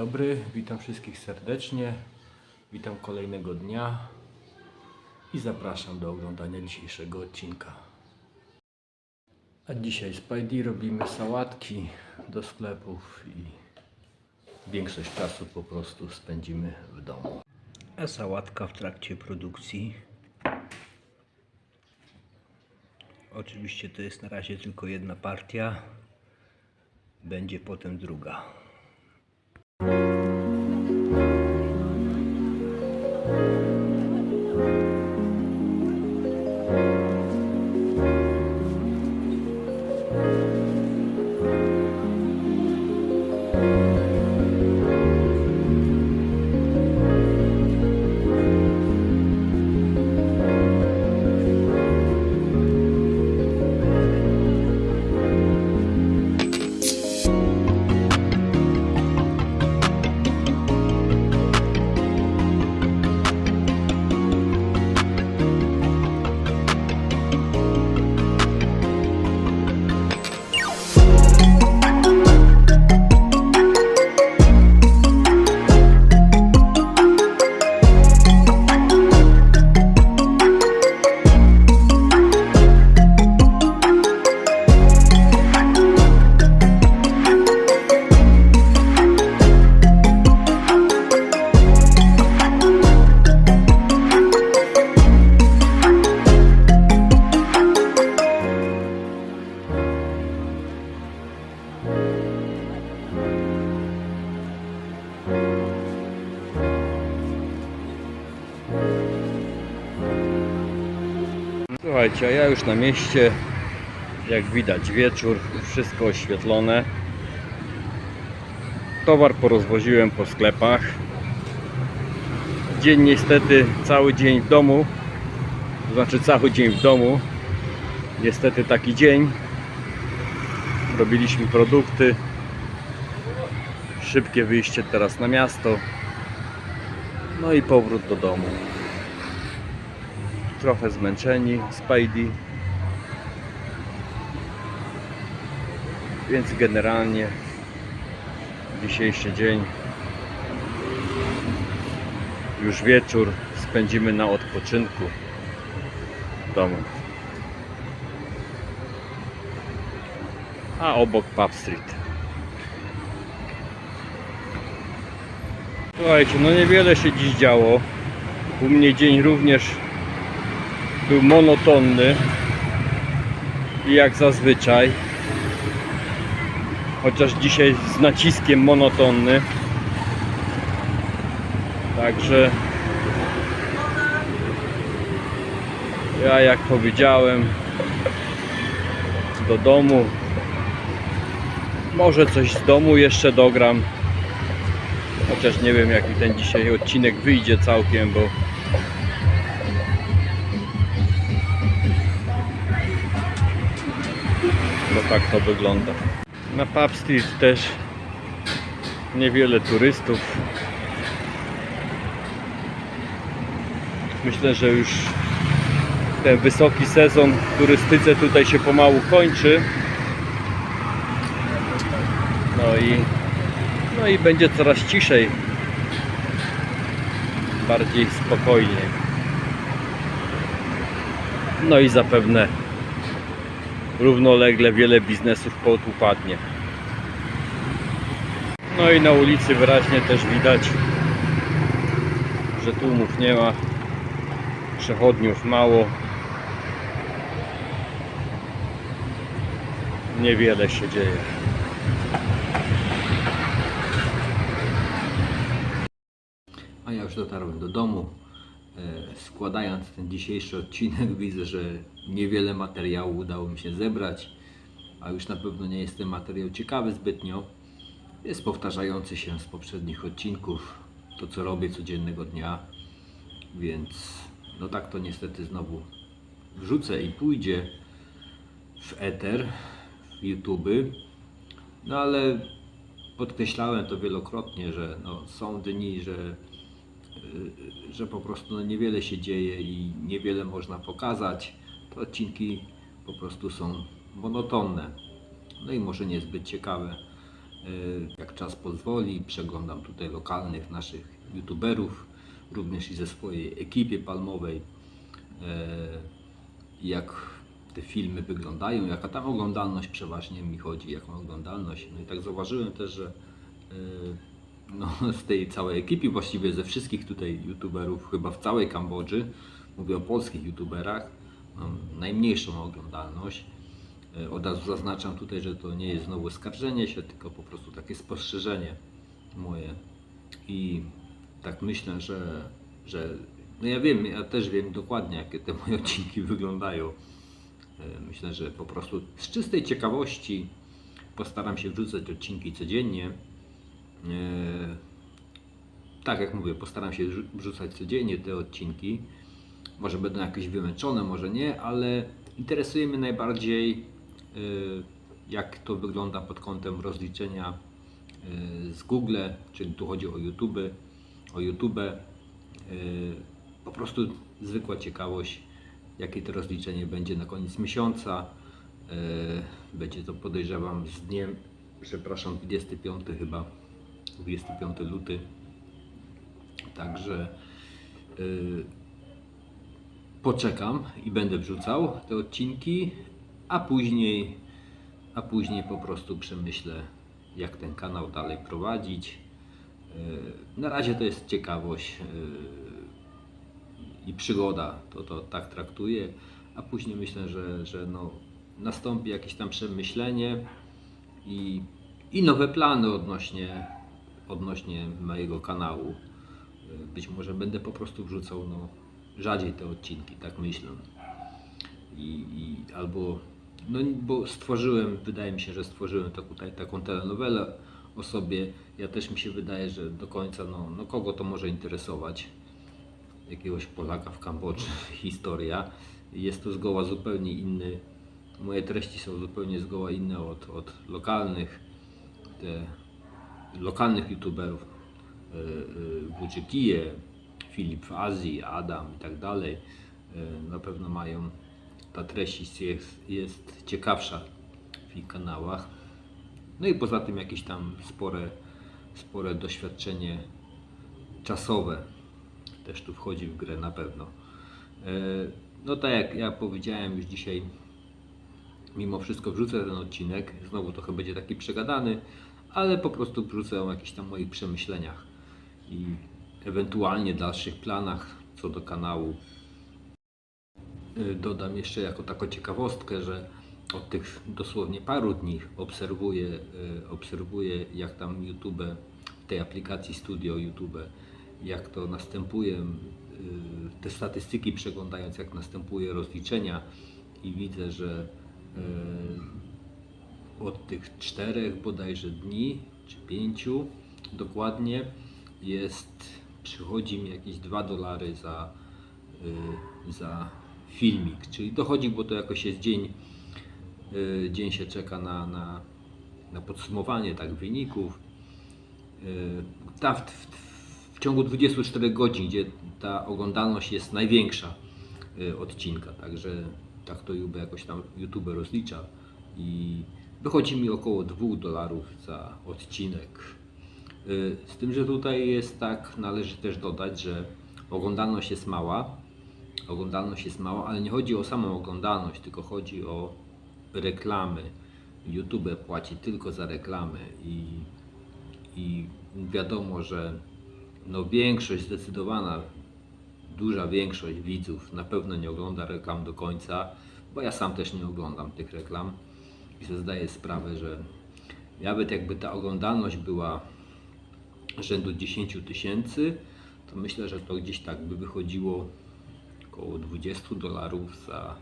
dobry, witam wszystkich serdecznie. Witam kolejnego dnia i zapraszam do oglądania dzisiejszego odcinka. A dzisiaj z Pajdi robimy sałatki do sklepów i większość czasu po prostu spędzimy w domu. A sałatka w trakcie produkcji. Oczywiście to jest na razie tylko jedna partia. Będzie potem druga. Słuchajcie, a ja już na mieście, jak widać wieczór, wszystko oświetlone. Towar porozwoziłem po sklepach. Dzień niestety, cały dzień w domu, to znaczy cały dzień w domu. Niestety taki dzień. Robiliśmy produkty. Szybkie wyjście teraz na miasto. No i powrót do domu trochę zmęczeni, Spidey. Więc generalnie dzisiejszy dzień, już wieczór spędzimy na odpoczynku w domu. A obok Pub Street. Słuchajcie, no niewiele się dziś działo. U mnie dzień również był monotonny. I jak zazwyczaj. Chociaż dzisiaj z naciskiem monotonny. Także. Ja jak powiedziałem do domu. Może coś z domu jeszcze dogram. Chociaż nie wiem jaki ten dzisiaj odcinek wyjdzie całkiem bo tak to wygląda. Na Street też niewiele turystów. Myślę, że już ten wysoki sezon w turystyce tutaj się pomału kończy. No i, no i będzie coraz ciszej, bardziej spokojnie. No i zapewne równolegle wiele biznesów podupadnie. No i na ulicy wyraźnie też widać, że tłumów nie ma, przechodniów mało. Niewiele się dzieje. A ja już dotarłem do domu. E, Składając ten dzisiejszy odcinek, widzę, że niewiele materiału udało mi się zebrać, a już na pewno nie jest ten materiał ciekawy zbytnio. Jest powtarzający się z poprzednich odcinków, to co robię codziennego dnia, więc no tak to niestety znowu wrzucę i pójdzie w eter, w YouTube. No ale podkreślałem to wielokrotnie, że no, są dni, że że po prostu no, niewiele się dzieje i niewiele można pokazać. Te odcinki po prostu są monotonne. No i może niezbyt ciekawe. Jak czas pozwoli, przeglądam tutaj lokalnych naszych youtuberów, również i ze swojej ekipie palmowej, e, jak te filmy wyglądają, jaka tam oglądalność przeważnie mi chodzi, jaką oglądalność. No i tak zauważyłem też, że no, z tej całej ekipy, właściwie ze wszystkich tutaj youtuberów, chyba w całej Kambodży, mówię o polskich youtuberach, mam najmniejszą oglądalność. E, Od razu zaznaczam tutaj, że to nie jest znowu skarżenie się, tylko po prostu takie spostrzeżenie moje. I tak myślę, że, że no ja wiem, ja też wiem dokładnie, jakie te moje odcinki wyglądają. E, Myślę, że po prostu z czystej ciekawości postaram się wrzucać odcinki codziennie. E, Tak jak mówię, postaram się wrzu- wrzucać codziennie te odcinki. Może będą jakieś wymęczone, może nie, ale interesuje mnie najbardziej, y, jak to wygląda pod kątem rozliczenia y, z Google, czyli tu chodzi o YouTube, o YouTube. Po prostu zwykła ciekawość, jakie to rozliczenie będzie na koniec miesiąca. Będzie to podejrzewam z dniem, przepraszam, 25 chyba, 25 luty. Także y, poczekam i będę wrzucał te odcinki, a później, a później po prostu przemyślę, jak ten kanał dalej prowadzić. Yy, Na razie to jest ciekawość yy, i przygoda, to, to tak traktuję, a później myślę, że, że no, nastąpi jakieś tam przemyślenie i, i nowe plany odnośnie, odnośnie mojego kanału. Yy, Być może będę po prostu wrzucał no, rzadziej te odcinki, tak myślę. I, i albo, no bo stworzyłem, wydaje mi się, że stworzyłem taką, taką telenowelę o sobie. Ja też mi się wydaje, że do końca, no, no kogo to może interesować? Jakiegoś Polaka w Kambodży, historia. Jest to zgoła zupełnie inny. Moje treści są zupełnie zgoła inne od, od lokalnych. Te lokalnych youtuberów, y, y, Włóczykije, Filip w Azji, Adam i tak dalej, y, na pewno mają, ta treść jest, jest ciekawsza w ich kanałach. No i poza tym jakieś tam spore, spore doświadczenie czasowe też tu wchodzi w grę na pewno. E, No tak jak ja powiedziałem już dzisiaj, mimo wszystko wrzucę ten odcinek. Znowu trochę będzie taki przegadany, ale po prostu wrzucę o jakichś tam moich przemyśleniach i ewentualnie dalszych planach co do kanału. Y, Dodam jeszcze jako taką ciekawostkę, że od tych dosłownie paru dni obserwuję, y, obserwuję jak tam YouTube, w tej aplikacji Studio YouTube, jak to następuje, y, te statystyki przeglądając, jak następuje rozliczenia i widzę, że od tych czterech bodajże dni, czy pięciu dokładnie, jest, przychodzi mi jakieś 2 dolary za, y, za filmik, czyli dochodzi, bo to jakoś jest dzień, y, dzień się czeka na, na, na podsumowanie tak wyników. Y, Ta, w, w, w ciągu 24 godzin, gdzie ta oglądalność jest największa y, odcinka, także tak to YouTube jakoś tam YouTube rozlicza i wychodzi mi około 2 dolarów za odcinek. Y, Z tym, że tutaj jest tak, należy też dodać, że oglądalność jest mała. Oglądalność jest mała, ale nie chodzi o samą oglądalność, tylko chodzi o reklamy. YouTube płaci tylko za reklamy i, i wiadomo, że no większość zdecydowana, duża większość widzów na pewno nie ogląda reklam do końca, bo ja sam też nie oglądam tych reklam i sobie zdaję sprawę, że nawet jakby ta oglądalność była rzędu 10 tysięcy, to myślę, że to gdzieś tak by wychodziło około 20 dolarów za,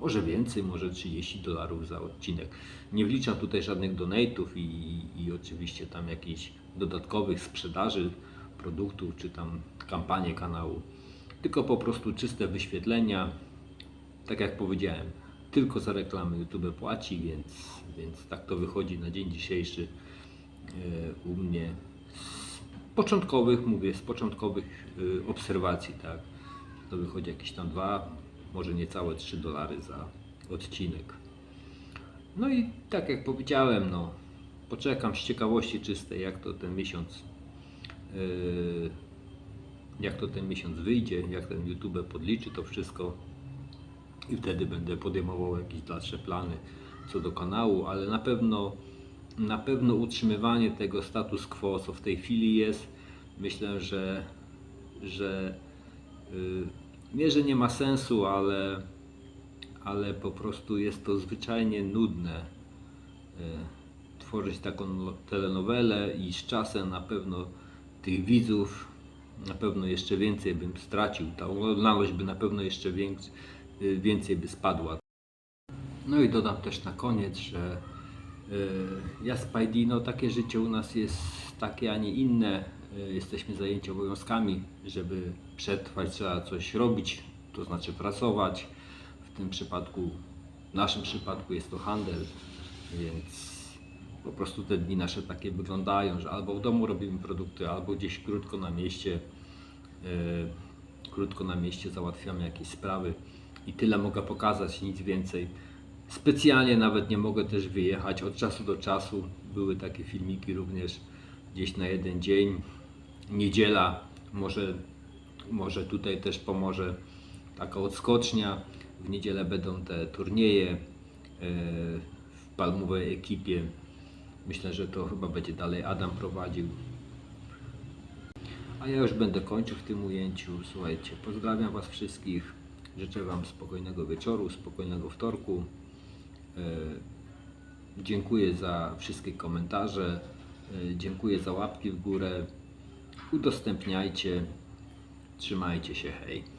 może więcej, może 30 dolarów za odcinek. Nie wliczam tutaj żadnych donate'ów i, i, i oczywiście tam jakichś dodatkowych sprzedaży produktów, czy tam kampanii kanału, tylko po prostu czyste wyświetlenia. Tak jak powiedziałem, tylko za reklamy YouTube płaci, więc, więc tak to wychodzi na dzień dzisiejszy e, u mnie. Z początkowych, mówię, z początkowych y, obserwacji, tak, to wychodzi jakieś tam dwa, może niecałe 3 dolary za odcinek. No i tak jak powiedziałem, no, poczekam z ciekawości czystej, jak to ten miesiąc yy, jak to ten miesiąc wyjdzie, jak ten YouTube podliczy to wszystko i wtedy będę podejmował jakieś dalsze plany co do kanału, ale na pewno na pewno utrzymywanie tego status quo, co w tej chwili jest, myślę, że, że yy, nie, że nie ma sensu, ale, ale po prostu jest to zwyczajnie nudne yy, tworzyć taką no- telenowelę i z czasem na pewno tych widzów na pewno jeszcze więcej bym stracił. Ta oglądalność by na pewno jeszcze więcej, więcej by spadła. No i dodam też na koniec, że y, ja Spidey, no takie życie u nas jest takie, a nie inne. Y, Jesteśmy zajęci obowiązkami, żeby przetrwać trzeba coś robić, to znaczy pracować. W tym przypadku, w naszym przypadku jest to handel, więc po prostu te dni nasze takie wyglądają, że albo w domu robimy produkty, albo gdzieś krótko na mieście, krótko na mieście załatwiamy jakieś sprawy i tyle mogę pokazać, nic więcej. Specjalnie nawet nie mogę też wyjechać od czasu do czasu. Były takie filmiki również gdzieś na jeden dzień. Niedziela może, może tutaj też pomoże taka odskocznia. W niedzielę będą te turnieje e, w palmowej ekipie. Myślę, że to chyba będzie dalej Adam prowadził. A ja już będę kończył w tym ujęciu. Słuchajcie, pozdrawiam Was wszystkich. Życzę Wam spokojnego wieczoru, spokojnego wtorku. E, Dziękuję za wszystkie komentarze. E, Dziękuję za łapki w górę. Udostępniajcie. Trzymajcie się. Hej.